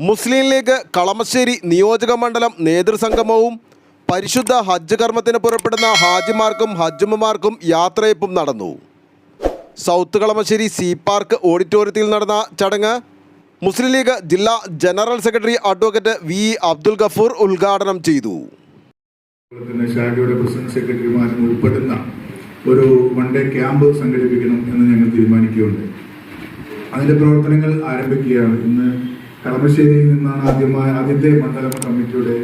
മുസ്ലിം league Kalamassery നിയോജക മണ്ഡലം നേതൃസംഗമവും പരിശുദ്ധ ഹജ്ജ് കർമ്മത്തിന് പുറപ്പെടുന്ന ഹാജിമാർക്കും ഹജ്ജുമ്മമാർക്കും യാത്രയപ്പും നടന്നു. സൗത്ത് കളമശ്ശേരി സി പാർക്ക് ഓഡിറ്റോറിയത്തിൽ നടന്ന ചടങ്ങ് മുസ്ലിം ലീഗ് ജില്ലാ general secretary advocate V Abdul Gafoor ഉദ്ഘാടനം ചെയ്തു. പ്രസിഡന്റ് ഉൾപ്പെടുന്ന ഒരു വൺ ഡേ ക്യാമ്പ് സംഘടിപ്പിക്കണം എന്ന് ഞങ്ങൾ തീരുമാനിക്കുകയുണ്ട് അതിന്റെ പ്രവർത്തനങ്ങൾ ആരംഭിക്കുകയാണ്. ഇന്ന് കളമശ്ശേരിയിൽ നിന്നാണ് ആദ്യമായ ആദ്യത്തെ മണ്ഡലം കമ്മിറ്റിയുടെ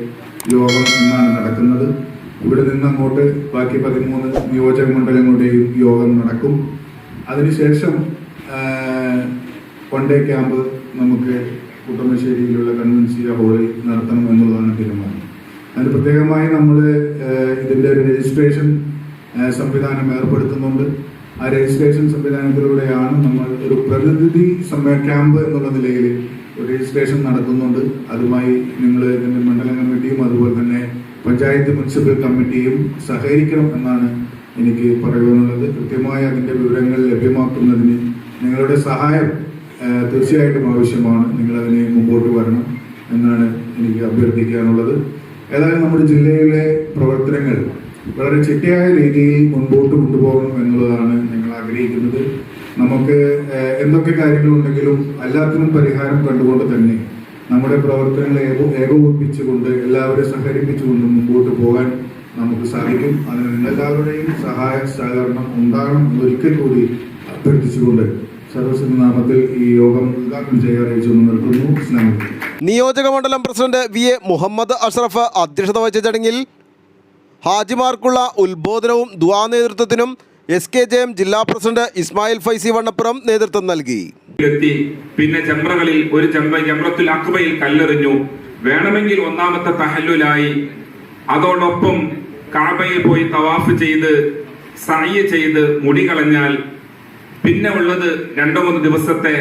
യോഗം ഇന്നാണ് നടക്കുന്നത്. ഇവിടെ നിന്ന് അങ്ങോട്ട് ബാക്കി പതിമൂന്ന് നിയോജക മണ്ഡലങ്ങളുടെയും യോഗം നടക്കും. അതിനുശേഷം വൺ ക്യാമ്പ് നമുക്ക് കുട്ടമശ്ശേരിയിലുള്ള കൺവെൻസിയ ഹോളിൽ നടത്തണം എന്നുള്ളതാണ് തീരുമാനം. അതിന് പ്രത്യേകമായി നമ്മൾ ഇതിന്റെ ഒരു രജിസ്ട്രേഷൻ സംവിധാനം ഏർപ്പെടുത്തുന്നുണ്ട്. ആ രജിസ്ട്രേഷൻ സംവിധാനത്തിലൂടെയാണ് നമ്മൾ ഒരു പ്രതിനിധി ക്യാമ്പ് എന്നുള്ള നിലയിൽ രജിസ്ട്രേഷൻ നടത്തുന്നുണ്ട് അതുമായി നിങ്ങൾ മണ്ഡലം കമ്മിറ്റിയും അതുപോലെ തന്നെ പഞ്ചായത്ത് മുനിസിപ്പൽ കമ്മിറ്റിയും സഹകരിക്കണം എന്നാണ് എനിക്ക് പറയുവാനുള്ളത് കൃത്യമായി അതിന്റെ വിവരങ്ങൾ ലഭ്യമാക്കുന്നതിന് നിങ്ങളുടെ സഹായം തീർച്ചയായിട്ടും ആവശ്യമാണ്. നിങ്ങളതിനെ മുമ്പോട്ട് വരണം എന്നാണ് എനിക്ക് അഭ്യർത്ഥിക്കാനുള്ളത്. ഏതായാലും നമ്മുടെ ജില്ലയിലെ പ്രവർത്തനങ്ങൾ വളരെ ചിട്ടയായ രീതിയിൽ മുൻപോട്ട് കൊണ്ടുപോകണം എന്നുള്ളതാണ് ഞങ്ങൾ ആഗ്രഹിക്കുന്നത്. നമുക്ക് എന്തൊക്കെ കാര്യങ്ങളുണ്ടെങ്കിലും എല്ലാത്തിനും പരിഹാരം കണ്ടുകൊണ്ട് തന്നെ നമ്മുടെ പ്രവർത്തനങ്ങളെ ഏകോ- ഏകോപിപ്പിച്ചുകൊണ്ട് എല്ലാവരെയും സഹകരിപ്പിച്ചുകൊണ്ട് മുമ്പോട്ട് പോകാൻ നമുക്ക് സാധിക്കും. അതിന് എല്ലാവരുടെയും സഹായ സഹകരണം ഉണ്ടാകണം എന്നൊരിക്കൽ കൂടി അഭ്യർത്ഥിച്ചുകൊണ്ട് സർവസ്വ നാമത്തിൽ ഈ യോഗം ഉദ്ഘാടനം ചെയ്യാൻ അറിയിച്ചു നിർത്തുന്നു. നിയോജക മണ്ഡലം president V A Muhammad Ashraf അധ്യക്ഷത വഹിച്ച ചടങ്ങിൽ ഹാജിമാർക്കുള്ള ഉത്ബോധനവും ദുവാ നേതൃത്വത്തിനും എസ് കെ ജെ ജില്ലാ പ്രസിഡന്റ് ഇസ്മായിൽ ഫൈസി വണ്ണപ്പുറം നേതൃത്വം നൽകി. പിന്നെ ചെമ്പ്രകളിൽ ഒരു ചെമ്പ ചെമ്പ്രത്തിൽ അക്ബയിൽ കല്ലെറിഞ്ഞു. വേണമെങ്കിൽ ഒന്നാമത്തെ തഹല്ലുലായി. അതോടൊപ്പം കാബയിൽ പോയി തവാഫ് ചെയ്ത് സായ ചെയ്ത് മുടി കളഞ്ഞാൽ പിന്നെ ഉള്ളത് രണ്ടോ മൂന്ന് ദിവസത്തെ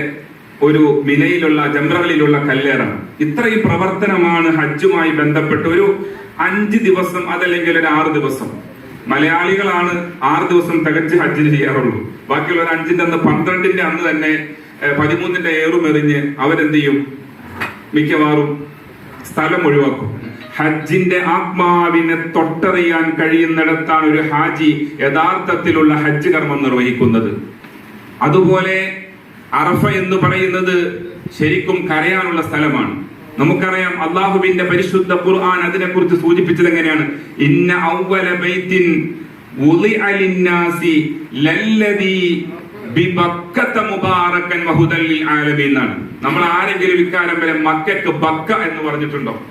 ഒരു മിനയിലുള്ള ജംറകളിലുള്ള കല്ലേറാണ് ഇത്രയും പ്രവർത്തനമാണ് ഹജ്ജുമായി ബന്ധപ്പെട്ട് ഒരു അഞ്ച് ദിവസം അതല്ലെങ്കിൽ ഒരു ആറ് ദിവസം. മലയാളികളാണ് ആറ് ദിവസം തികച്ച് ഹജ്ജിന് ചെയ്യാറുള്ളൂ. ബാക്കിയുള്ളവർ അഞ്ചിന്റെ അന്ന് പന്ത്രണ്ടിന്റെ അന്ന് തന്നെ പതിമൂന്നിന്റെ ഏറുമെറിഞ്ഞ് അവരെന്ത് ചെയ്യും? മിക്കവാറും സ്ഥലം ഒഴിവാക്കും. ഹജ്ജിന്റെ ആത്മാവിനെ തൊട്ടറിയാൻ കഴിയുന്നിടത്താണ് ഒരു ഹാജി യഥാർത്ഥത്തിലുള്ള ഹജ്ജ് കർമ്മം നിർവഹിക്കുന്നത്. അതുപോലെ അറഫ എന്ന് പറയുന്നത് ശരിക്കും കരയാനുള്ള സ്ഥലമാണ്. നമുക്കറിയാം അള്ളാഹുവിന്റെ പരിശുദ്ധ ഖുർആൻ അതിനെ കുറിച്ച് സൂചിപ്പിച്ചത് എങ്ങനെയാണ്? ഇന്ന ഔവല ബൈത്തിൻ എന്നാണ്. നമ്മൾ ആരെങ്കിലും ഇക്കാലം വരെ മക്കക്ക് ബക്ക എന്ന് പറഞ്ഞിട്ടുണ്ടോ?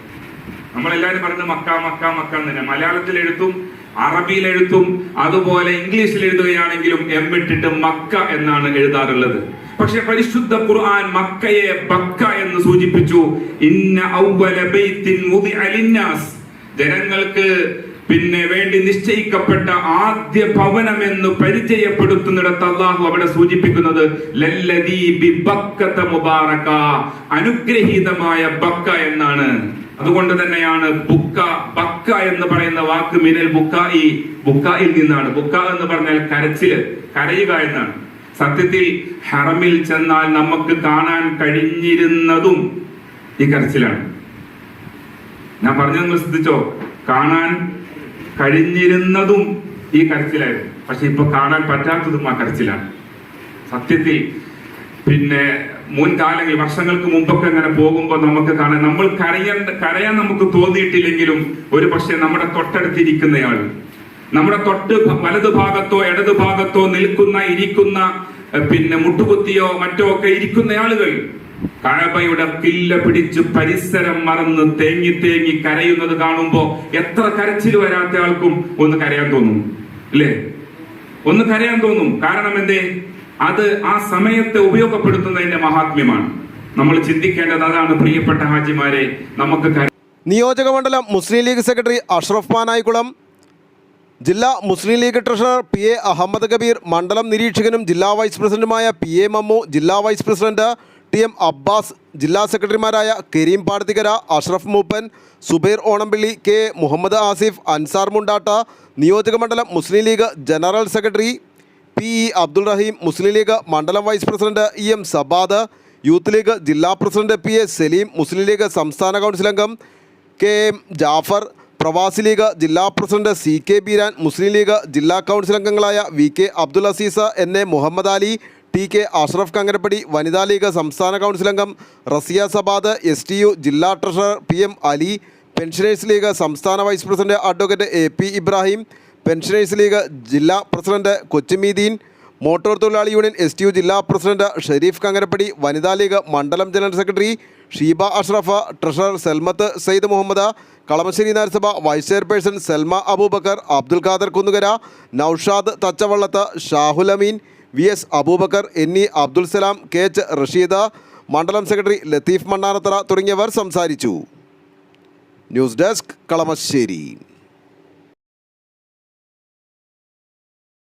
നമ്മളെല്ലാരും പറയുന്നത് മക്ക മക്ക മക്ക എന്ന് തന്നെ. മലയാളത്തിൽ എഴുത്തും അറബിയിൽ എഴുത്തും അതുപോലെ ഇംഗ്ലീഷിൽ എഴുതുകയാണെങ്കിലും എം ഇട്ടിട്ട് മക്ക എന്നാണ് എഴുതാറുള്ളത്. പക്ഷെ പരിശുദ്ധ ഖുർആൻ മക്കയെ ബക്ക എന്ന് സൂചിപ്പിച്ചു. ഇന്ന ഔവല ബൈത്തിൻ വുദിഅ ലിന്നാസ്. ജനങ്ങൾക്ക് പിന്നെ വേണ്ടി നിശ്ചയിക്കപ്പെട്ട ആദ്യ ഭവനം എന്ന് പരിചയപ്പെടുത്തുന്നിടത്ത് അള്ളാഹു അവിടെ സൂചിപ്പിക്കുന്നത് മുബാറക. അനുഗ്രഹീതമായ ബക്ക എന്നാണ്. അതുകൊണ്ട് തന്നെയാണ് ബുക്ക ബക്ക എന്ന് പറയുന്ന വാക്ക് മിനൽ ബുക്കായി ബുക്കായിൽ നിന്നാണ്. ബുക്ക എന്ന് പറഞ്ഞാൽ കരച്ചിൽ കരയുക എന്നാണ്. സത്യത്തിൽ ഹറമിൽ ചെന്നാൽ നമുക്ക് കാണാൻ കഴിഞ്ഞിരുന്നതും ഈ കരച്ചിലാണ്. ഞാൻ പറഞ്ഞു നിങ്ങൾ ശ്രദ്ധിച്ചോ? കാണാൻ കഴിഞ്ഞിരുന്നതും ഈ കരച്ചിലായിരുന്നു. പക്ഷെ ഇപ്പൊ കാണാൻ പറ്റാത്തതും ആ കരച്ചിലാണ്. സത്യത്തിൽ പിന്നെ മുൻകാലങ്ങളിൽ വർഷങ്ങൾക്ക് മുമ്പൊക്കെ അങ്ങനെ പോകുമ്പോൾ നമുക്ക് കാണാം നമ്മൾ കരയാൻ കരയാൻ നമുക്ക് തോന്നിയിട്ടില്ലെങ്കിലും ഒരു പക്ഷെ നമ്മുടെ തൊട്ടടുത്തിരിക്കുന്നയാൾ നമ്മുടെ തൊട്ട് വലതു ഭാഗത്തോ ഇടതു ഭാഗത്തോ നിൽക്കുന്ന ഇരിക്കുന്ന പിന്നെ മുട്ടുകുത്തിയോ മറ്റോ ഒക്കെ ഇരിക്കുന്ന ആളുകൾ കഴബയുടെ കില്ല പിടിച്ച് പരിസരം മറന്ന് തേങ്ങി തേങ്ങി കരയുന്നത് കാണുമ്പോ എത്ര കരച്ചിൽ വരാത്ത ആൾക്കും ഒന്ന് കരയാൻ തോന്നും അല്ലേ? ഒന്ന് കരയാൻ തോന്നും. കാരണം എന്തേ? അത് ആ സമയത്തെ ഉപയോഗപ്പെടുത്തുന്നതിന്റെ മഹാത്മ്യമാണ്. നമ്മൾ ചിന്തിക്കേണ്ടത് അതാണ് പ്രിയപ്പെട്ട ഹാജിമാരെ നമുക്ക് നിയോജക മണ്ഡലം മുസ്ലിം ലീഗ് സെക്രട്ടറി അഷ്റഫ് മാനായിക്കുളം ജില്ലാ Muslim League treasurer P A Ahammed Kabeer മണ്ഡലം നിരീക്ഷകനും ജില്ലാ വൈസ് പ്രസിഡന്റുമായ പി എ മമ്മു ജില്ലാ vice president T M Abbas ജില്ലാ സെക്രട്ടറിമാരായ കരീം പാടത്തിക്കര അഷ്റഫ് മൂപ്പൻ സുബൈർ ഓണംപിള്ളി കെ മുഹമ്മദ് ആസിഫ് അൻസാർ മുണ്ടാട്ട നിയോജക മണ്ഡലം Muslim League general secretary P E Abdul Rahim Muslim League മണ്ഡലം vice president E M Sabad Youth League ജില്ലാ president P A Saleem Muslim League സംസ്ഥാന council അംഗം K M Jafar Pravasi league ജില്ലാ president C K Beeran Muslim League ജില്ലാ council അംഗങ്ങളായ V K Abdul Azeez N A Muhammad Ali T K Ashraf Kangarappady Vanitha League സംസ്ഥാന council അംഗം Rasiya Sabad S T U ജില്ലാ treasurer P M Ali Pensioners League സംസ്ഥാന vice president advocate A P Ibrahim Pensioners League ജില്ലാ president Kochumeedin motor തൊഴിലാളി union S T ജില്ലാ president Sharif Kangarappady Vanitha league മണ്ഡലം general secretary Sheeba Ashraf treasurer Selmath Sayyid Muhammad Kalamassery നഗരസഭ vice chairperson Selma Aboobacker Abdul Khader Kunnukara Noushad Thachavallath Shahul Ameen V S Aboobacker എന്നീ Abdul Salam K H Rasheed മണ്ഡലം secretary Latheef Mannanathara തുടങ്ങിയവർ സംസാരിച്ചു. News desk Kalamassery.